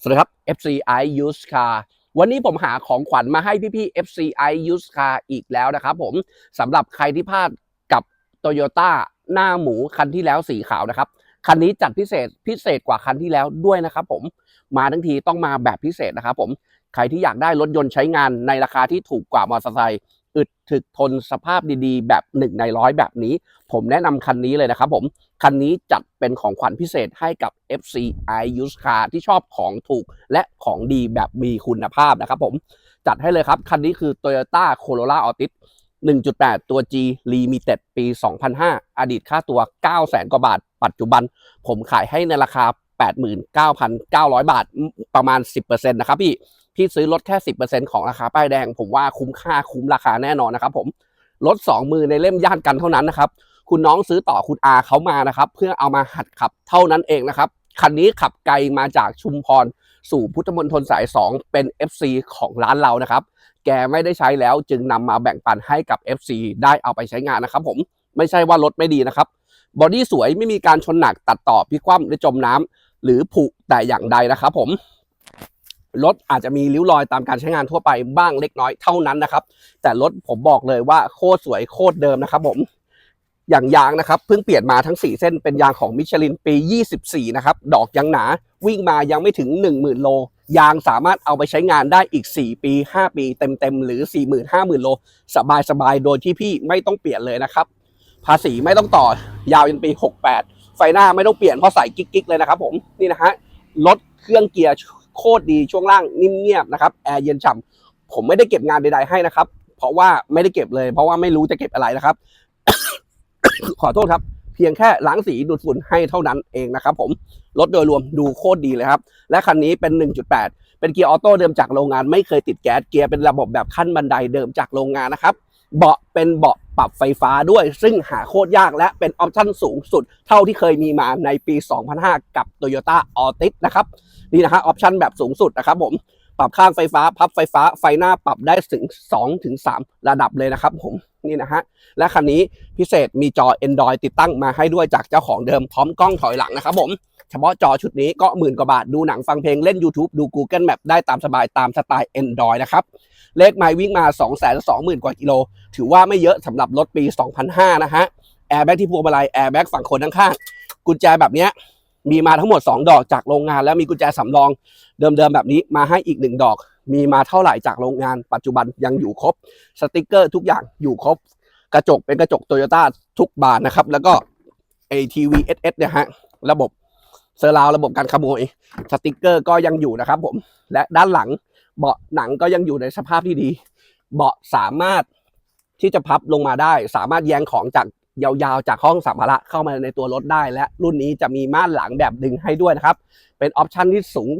สวัสดีครับ FCI Used Car วันนี้ผมหาของขวัญมาให้พี่ๆ FCI Used Car อีกแล้วนะครับผมสำหรับใครที่พลาดกับ Toyota หน้าหมูคันที่แล้วสีขาวนะครับ คันนี้จัดพิเศษพิเศษกว่าคันที่แล้วด้วยนะครับผมมาทั้งทีต้องมาแบบพิเศษนะครับผม ใครที่อยากได้รถยนต์ใช้งานในราคาที่ถูกกว่ามอเตอร์ไซค์ อึดถึกทนสภาพดีๆ แบบหนึ่งในร้อยแบบนี้ ผมแนะนำคันนี้เลยนะครับผม คันนี้จัดเป็นของขวัญพิเศษให้กับ FCI u s e Car ที่ชอบของถูกและของดีแบบมีคุณภาพนะครับผม จัดให้เลยครับ คันนี้คือ Toyota Corolla Altis 1.8 ตัว G Limited ปี 2005 อดีตค่าตัว 900,000 กว่าบาท ปัจจุบัน ผมขายให้ในราคา 89,900 บาท ประมาณ 10%นะครับพี่ พี่ซื้อลดแค่ 10%ของราคาป้ายแดง ผมว่าคุ้มค่าคุ้มราคาแน่นอนนะครับผมลด2มือในเล่มย่านกันเท่านั้นนะครับคุณน้องซื้อต่อคุณอาเขามานะครับ เพื่อเอามาหัดขับเท่านั้นเองนะครับคันนี้ขับไกลมาจากชุมพรสู่พุทธมณฑลสาย 2 เป็น FC ของร้านเรานะครับ แกไม่ได้ใช้แล้วจึงนำมาแบ่งปันให้กับ FC ได้เอาไปใช้งานนะครับ ผมไม่ใช่ว่ารถไม่ดีนะครับบอดี้สวยไม่มีการชนหนักตัดต่อพิกคว่ำหรือจมน้ำหรือผุแต่อย่างใดนะครับผม รถอาจจะมีริ้วรอยตามการใช้งานทั่วไปบ้างเล็กน้อยเท่านั้นนะครับ แต่รถผมบอกเลยว่าโคตรสวยโคตรเดิมนะครับผมอย่างยางนะครับเพิ่งเปลี่ยนมาทั้ง 4 เส้นเป็นยางของมิชลินปี 24 นะครับ ดอกยังหนาวิ่งมายังไม่ถึง 10,000 โล ยางสามารถเอาไปใช้งานได้อีก 4 ปี 5 ปี เต็มๆ หรือ 40,000 50,000 โล สบายๆ โดยที่พี่ไม่ต้องเปลี่ยนเลยนะครับ ภาษีไม่ต้องต่อยาวจนปี 68 ไฟหน้าไม่ต้องเปลี่ยนเพราะใส่กิ๊กๆ เลยนะครับผมนี่นะฮะรถเครื่องเกียร์ โคตรดีช่วงล่างนิ่มเงียบนะครับแอร์เย็นฉ่ำผมไม่ได้เก็บงานใดๆให้นะครับ เพราะว่าไม่ได้เก็บเลย เพราะว่าไม่รู้จะเก็บอะไรนะครับ ขอโทษครับ เพียงแค่ล้างสีดูดฝุ่นให้เท่านั้นเองนะครับ ผมรถโดยรวมดูโคตรดีเลยครับ และคันนี้เป็น 1.8 เป็นเกียร์ออโต้เดิมจากโรงงาน ไม่เคยติดแก๊สเกียร์เป็นระบบแบบขั้นบันไดเดิมจากโรงงานนะครับ เบาะเป็นเบาะ ปรับไฟฟ้าด้วย ซึ่งหาโคตรยากและเป็นออปชั่นสูงสุด เท่าที่เคยมีมาในปี 2005 กับ Toyota Altis นะครับนี่นะฮะออปชั่นแบบสูงสุดนะครับผม ปรับข้างไฟฟ้า พับไฟฟ้า ไฟหน้าปรับได้ถึง2ถึง3ระดับเลยนะครับผมนี่นะฮะ และคันนี้พิเศษมีจอ Android ติดตั้งมาให้ด้วยจากเจ้าของเดิมพร้อมกล้องถอยหลังนะครับผม เฉพาะจอชุดนี้ก็หมื่นกว่าบาท ดูหนังฟังเพลงเล่น YouTube ดู Google Map ได้ตามสบายตามสไตล์ Android นะครับ เลขไมล์วิ่งมา 2 2 0 0 0 0 กว่ากิโล ถือว่าไม่เยอะสำหรับรถปี 2005 นะฮะ แอร์แบ็กที่พวงมาลัย แอร์แบ็กฝั่งคนข้างๆ กุญแจแบบเนี้ย มีมาทั้งหมด 2 ดอกจากโรงงาน แล้วมีกุญแจสำรองเดิมๆแบบนี้มาให้อีก 1 ดอก มีมาเท่าไหร่จากโรงงาน ปัจจุบันยังอยู่ครบสติกเกอร์ทุกอย่างอยู่ครบ กระจกเป็นกระจกโตโยต้าทุกบานนะครับ แล้วก็ ATV SS เนี่ยฮะระบบเซอร์ราวระบบการขโมยสติกเกอร์ก็ยังอยู่นะครับผมและด้านหลังเบาะหนังก็ยังอยู่ในสภาพที่ดี เบาะสามารถที่จะพับลงมาได้ สามารถแยงของจาก ยาวๆ จากห้องสัมภาระเข้ามาในตัวรถได้ และรุ่นนี้จะมีม่านหลังแบบดึงให้ด้วยนะครับ เป็นออปชันที่สูง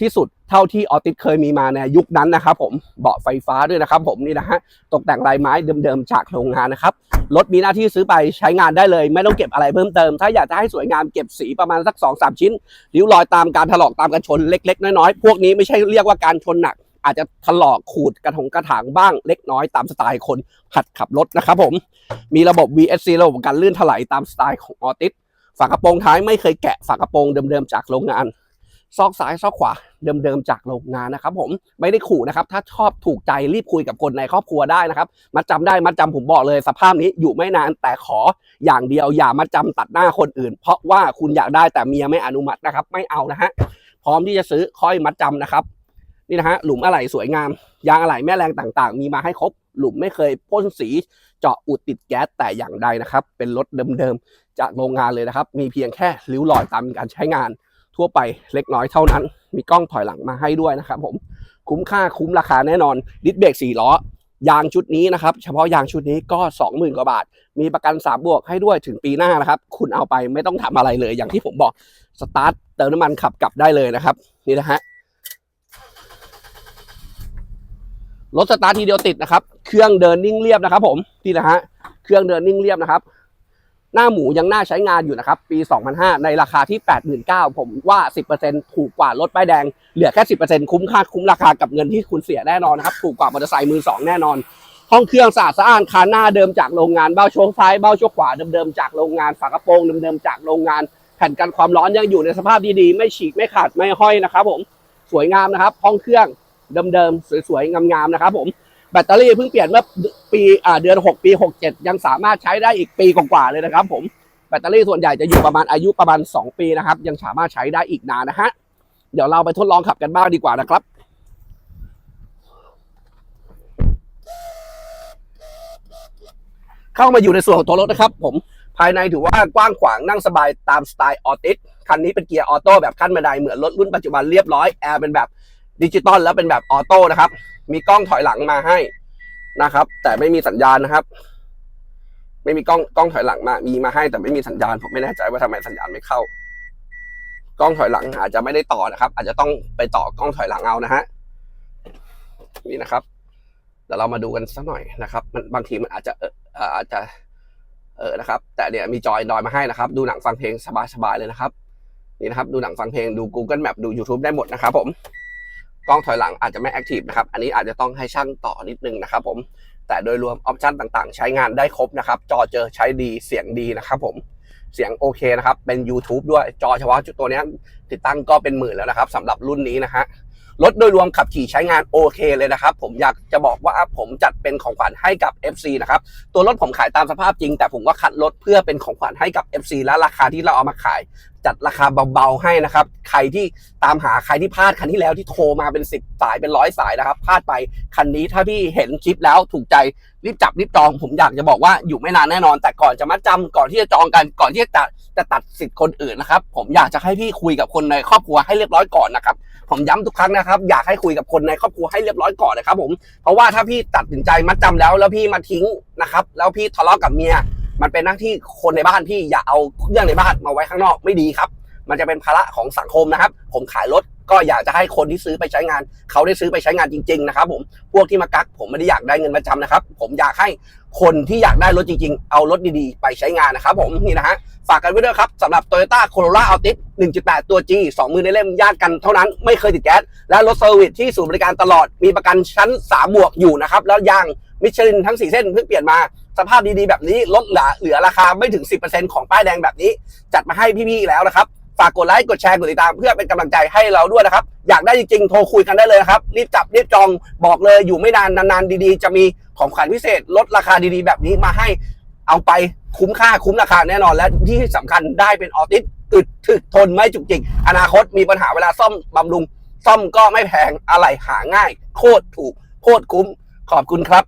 ที่สุดเท่าที่ออติสเคยมีมาในยุคนั้นนะครับผมเบาะไฟฟ้าด้วยนะครับ ผมนี่นะฮะตกแต่งลายไม้เดิมๆจากโรงงานนะครับรถมีหน้าที่ซื้อไปใช้งานได้เลย ไม่ต้องเก็บอะไรเพิ่มเติม ถ้าอยากจะให้สวยงามเก็บสีประมาณสัก2อสชิ้นริ้วรอยตามการถลอกตามกันชนเล็ก ๆ น้อยๆพวกนี้ไม่ใช่เรียกว่าการชนหนัก อาจจะถลอกขูดกระถงกระถางบ้างเล็กน้อยตามสไตล์คนหัดขับรถนะครับผม มีระบบ VSC ระบบการลื่นถลายตามสไตล์ของออติสฝากระโปรงท้ายไม่เคยแกะฝากระโปรงเดิมๆจากโรงงานซอกซ้ายซอกขวาเดิมๆจากโรงงานนะครับผมไม่ได้ขู่นะครับ ถ้าชอบถูกใจรีบคุยกับคนในครอบครัวได้นะครับมัดจำได้มัดจำผมบอกเลย สภาพนี้อยู่ไม่นานแต่ขออย่างเดียวอย่ามาจำตัดหน้าคนอื่น เพราะว่าคุณอยากได้แต่เมียไม่อนุมัตินะครับ ไม่เอานะฮะพร้อมที่จะซื้อค่อยมัดจำนะครับ นี่นะฮะหลุมอะไหล่สวยงาม ยางอะไหล่แม่แรงต่างๆ มีมาให้ครบหลุมไม่เคยพ่นสีเจาะอุดติดแก๊สแต่อย่างใดนะครับ เป็นรถเดิมๆ จากโรงงานเลยนะครับ มีเพียงแค่ริ้วรอยตามการใช้งาน ทั่วไปเล็กน้อยเท่านั้น มีกล้องถอยหลังมาให้ด้วยนะครับผมคุ้มค่าคุ้มราคาแน่นอนดิสเบรก4ล้อยางชุดนี้นะครับเฉพาะยางชุดนี้ก็ 20,000กว่าบาท มีประกัน3บวกให้ด้วยถึงปีหน้านะครับ คุณเอาไปไม่ต้องทำอะไรเลยอย่างที่ผมบอกสตาร์ทเติมน้ำมันขับกลับได้เลยนะครับ นี่นะฮะ รถสตาร์ททีเดียวติดนะครับ เครื่องเดินนิ่งเรียบนะครับ ผมนี่นะฮะเครื่องเดินนิ่งเรียบนะครับ หน้าหมูยังน่าใช้งานอยู่นะครับ ปี 2005 ในราคาที่ 89,000ผมว่า 10%ถูกกว่ารถป้ายแดง เหลือแค่ 10%คุ้มค่าคุ้มราคากับเงินที่คุณเสียแน่นอนนะครับถูกกว่ามอเตอร์ไซค์มือสองแน่นอนห้องเครื่องสะอาดสะอ้านคานหน้าเดิมจากโรงงานเบ้าโชคซ้ายเบ้าโชคขวาเดิมๆจากโรงงานฝากระโปรงเดิมๆจากโรงงาน แผ่นกันความร้อนยังอยู่ในสภาพดีๆ ไม่ฉีกไม่ขาดไม่ห้อยนะครับ ผมสวยงามนะครับ ห้องเครื่อง เดิมๆสวยๆงามๆนะครับผมแบตเตอรี่เพิ่งเปลี่ยนเมื่อปีอเดือน 6 ปี 67 ยังสามารถใช้ได้อีกปีกว่าๆเลยนะครับ ผมแบตเตอรี่ส่วนใหญ่จะอยู่ประมาณอายุประมาณ 2 ปีนะครับ ยังสามารถใช้ได้อีกนานนะฮะเดี๋ยวเราไปทดลองขับกันบ้างดีกว่านะครับเข้ามาอยู่ในส่วนของตัวรถนะครับ ผมภายในถือว่ากว้างขวางนั่งสบายตามสไตล์ออติสคันนี้เป็นเกียร์ออโต้แบบขั้นบันไดเหมือนรถรุ่นปัจจุบันเรียบร้อยแอร์เป็นแบบ ดิจิตอลแล้วเป็นแบบออโต้นะครับ มีกล้องถอยหลังมาให้นะครับ แต่ไม่มีสัญญาณนะครับ ไม่มีกล้องกล้องถอยหลังมา มีมาให้แต่ไม่มีสัญญาณ ผมไม่แน่ใจว่าทำไมสัญญาณไม่เข้า กล้องถอยหลังอาจจะไม่ได้ต่อนะครับ อาจจะต้องไปต่อกล้องถอยหลังเอานะฮะนี่นะครับเดี๋ยวเรามาดูกันสักหน่อยนะครับ มันบางทีมันอาจจะเอออาจจะ เออนะครับ แต่เนี่ยมีจอยดอยมาให้นะครับ ดูหนังฟังเพลงสบายๆเลยนะครับ นี่นะครับ ดูหนังฟังเพลงดู Google Map ดู YouTube ได้หมดนะครับผม กล้องถอยหลังอาจจะไม่แอคทีฟนะครับ อันนี้อาจจะต้องให้ช่างต่อนิดนึงนะครับผม แต่โดยรวมออปชันต่างๆ ใช้งานได้ครบนะครับ จอเจอใช้ดี เสียงดีนะครับผม เสียงโอเคนะครับ เป็น YouTube ด้วย จอเฉพาะจุดตัวนี้ติดตั้งก็เป็นหมื่นแล้วนะครับสำหรับรุ่นนี้นะฮะ รถโดยรวมขับขี่ใช้งานโอเคเลยนะครับ ผมอยากจะบอกว่าผมจัดเป็นของขวัญให้กับ FC นะครับ ตัวรถผมขายตามสภาพจริง แต่ผมก็คัดรถเพื่อเป็นของขวัญให้กับ FC และราคาที่เราเอามาขาย จัดราคาเบาๆให้นะครับ ใครที่ตามหาใครที่พลาดคันที่แล้วที่โทรมาเป็น 10 สายเป็นร้อยสายนะครับพลาดไปคันนี้ถ้าพี่เห็นคลิปแล้วถูกใจ รีบจับรีบจอง ผมอยากจะบอกว่าอยู่ไม่นานแน่นอน แต่ก่อนจะมาจำก่อนที่จะจองกันก่อนที่จะจะตัดสิทธิ์คนอื่นนะครับ ผมอยากจะให้พี่คุยกับคนในครอบครัวให้เรียบร้อยก่อนนะครับผมย้ำทุกครั้งนะครับ อยากให้คุยกับคนในครอบครัวให้เรียบร้อยก่อนนะครับ ผมเพราะว่าถ้าพี่ตัดสินใจมัดจำแล้ว แล้วพี่มาทิ้งนะครับ แล้วพี่ทะเลาะกับเมียมันเป็นหน้าที่คนในบ้านพี่อย่าเอาเรื่องในบ้านมาไว้ข้างนอกไม่ดีครับ มันจะเป็นภาระของสังคมนะครับ ผมขายรถ ก็อยากจะให้คนที่ซื้อไปใช้งาน เขาได้ซื้อไปใช้งานจริงๆนะครับผมพวกที่มากักผมไม่ได้อยากได้เงินมาจำนะครับ ผมอยากให้คนที่อยากได้รถจริงๆ เอารถดีๆ ไปใช้งานนะครับผมนี่นะฮะฝากกันไว้ด้วยครับสำหรับ Toyota Corolla Altis 1.8 ตัว G 2มือในเล่มญาติกันเท่านั้นไม่เคยติดแก๊สและรถเซอร์วิสที่ศูนย์บริการตลอดมีประกันชั้น 3 บวกอยู่นะครับ แล้วยางมิชลินทั้ง 4 เส้นเพิ่งเปลี่ยนมาสภาพดีๆแบบนี้ลดเหลือเหลือราคาไม่ถึง 10%ของป้ายแดงแบบนี้ จัดมาให้พี่ๆแล้วนะครับ ฝากกดไลค์กดแชร์กดติดตามเพื่อเป็นกำลังใจให้เราด้วยนะครับ อยากได้จริงๆโทรคุยกันได้เลยนะครับรีบจับรีบจองบอกเลยอยู่ไม่นานนานๆดีๆ จะมีของขวัญพิเศษลดราคาดีๆ แบบนี้มาให้เอาไปคุ้มค่าคุ้มราคาแน่นอน และที่สำคัญได้เป็นออติสอึดถึกทนไม่จุกจิก อนาคตมีปัญหาเวลาซ่อมบำรุง ซ่อมก็ไม่แพงอะไรหาง่าย โคตรถูกโคตรคุ้มขอบคุณครับ